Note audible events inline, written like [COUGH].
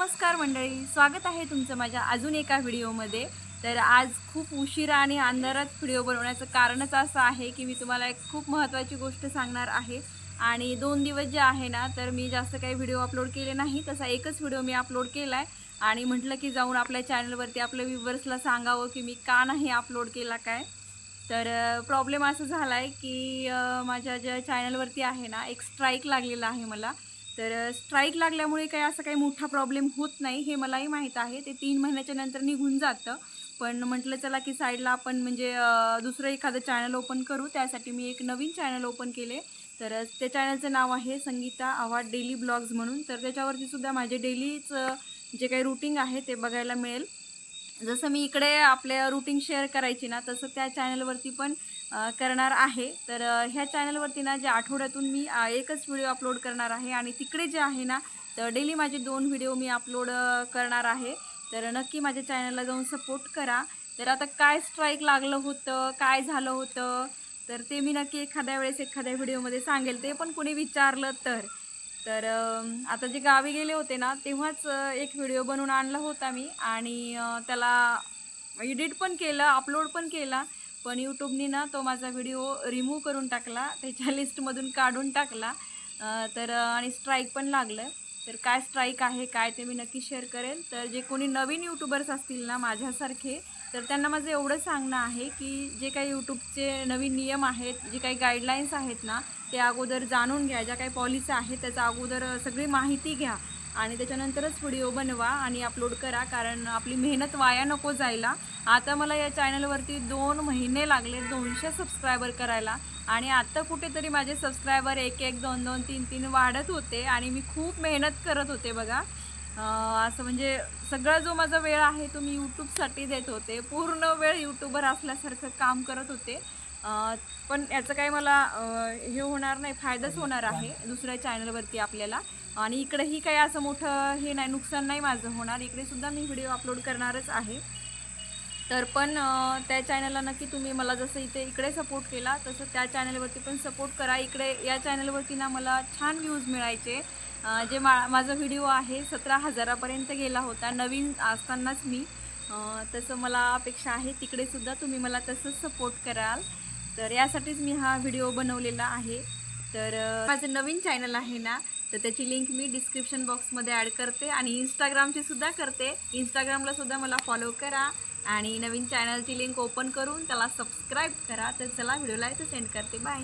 नमस्कार मंडळी स्वागत आहे तुमचं माझ्या अजून एका व्हिडिओमध्ये. तर आज खूप उशिरा आणि अंधारात व्हिडिओ बनवण्याचं कारणच असं आहे की मी तुम्हाला एक खूप महत्त्वाची गोष्ट सांगणार आहे. आणि दोन दिवस जे आहे ना तर मी जास्त काही व्हिडिओ अपलोड केले नाही तसा एकच व्हिडिओ मी अपलोड केला आहे आणि म्हटलं की जाऊन आपल्या चॅनलवरती आपल्या व्ह्युवर्सला सांगावं की मी का नाही अपलोड केला काय. तर प्रॉब्लेम असं झाला आहे की माझ्या ज्या चॅनलवरती आहे ना एक स्ट्राईक लागलेला आहे मला. तर स्ट्राईक लागल्यामुळे काही असं काही मोठा प्रॉब्लेम होत नाही हे मलाही माहीत आहे. ते तीन महिन्याच्या नंतर निघून जातं. पण म्हटलं चला की साईडला आपण म्हणजे दुसरं एखादं चॅनल ओपन करू. त्यासाठी मी एक नवीन चॅनल ओपन केले. तर त्या चॅनलचं नाव आहे संगीता आव्हाड डेली ब्लॉग्स म्हणून. तर त्याच्यावरती सुद्धा माझे डेलीच जे काही रुटीन आहे ते बघायला मिळेल. जसं मी इकडे आपल्या रुटीन शेअर करायची ना तसं त्या चॅनलवरती पण करणार आहे. तर ह्या चॅनलवरती ना जे आठवड्यातून मी एकच व्हिडिओ अपलोड करणार आहे आणि तिकडे जे आहे ना तर डेली माझे दोन व्हिडिओ मी अपलोड करणार आहे. तर नक्की माझ्या चॅनलला जाऊन सपोर्ट करा. तर आता काय स्ट्राईक लागलं होतं काय झालं होतं तर ते मी नक्की एखाद्या वेळेस एखाद्या व्हिडिओमध्ये सांगेल. ते पण कोणी विचारलं तर. तर आता जे गावी गेले होते ना तेव्हाच एक व्हिडिओ बनवून आणला होता मी आणि त्याला एडिट पण केलं अपलोड पण केला पण यूट्यूबनी ना तो माझा व्हिडिओ रिमूव्ह करून टाकला त्याच्या [LAUGHS] लिस्टमधून काढून टाकला तर आणि स्ट्राईक पण लागलं. तर काय स्ट्राईक आहे काय ते मी नक्की शेअर करेल तर जे कोणी नवीन यूट्यूबर्स असतील ना माझ्यासारखे तर त्यांना माझं एवढं सांगणं आहे की जे काही यूट्यूबचे नवीन नियम आहेत जे काही गाईडलाईन्स आहेत ना ते अगोदर जाणून घ्या ज्या काही पॉलिसी आहेत त्याचा अगोदर सगळी माहिती घ्या आणि त्याच्यानंतरच व्हिडिओ बनवा आणि अपलोड करा कारण आपली मेहनत वाया नको जायला. आता मला या चॅनलवरती दोन महिने लागले दोनशे सबस्क्रायबर करायला आणि आत्ता कुठेतरी माझे सबस्क्रायबर एक एक दोन दोन तीन तीन वाढत होते आणि मी खूप मेहनत करत होते बघा. असं म्हणजे सगळा जो माझा वेळ आहे तो मी यूट्यूबसाठी देत होते. पूर्ण वेळ यूट्यूबर असल्यासारखं काम करत होते. पण याचं काही मला हे होणार नाही फायदाच होणार आहे दुसऱ्या चॅनलवरती आपल्याला. आणि इकडेही काही असं मोठं हे नाही नुकसान नाही माझं होणार. इकडे सुद्धा मी व्हिडिओ अपलोड करणारच आहे. तर पण त्या चॅनलला नक्की तुम्ही मला जसं इथे इकडे सपोर्ट केला तसं त्या चॅनलवरती पण सपोर्ट करा. इकडे या चॅनलवरती ना मला छान व्ह्यूज मिळायचे. जे मा माझा व्हिडिओ आहे सतरा हजारापर्यंत गेला होता नवीन असतानाच मी. तसं मला अपेक्षा आहे तिकडे सुद्धा तुम्ही मला तसंच सपोर्ट कराल. तर यासाठीच मी हा व्हिडिओ बनवलेला आहे. तर माझं नवीन चॅनल आहे ना तर त्याची लिंक मी डिस्क्रिप्शन बॉक्समध्ये ॲड करते आणि इंस्टाग्रामची सुद्धा करते. इंस्टाग्रामला सुद्धा मला फॉलो करा आणि नवीन चॅनलची लिंक ओपन करून त्याला सबस्क्राईब करा. तर चला व्हिडिओला इथं सेंड करते. बाय.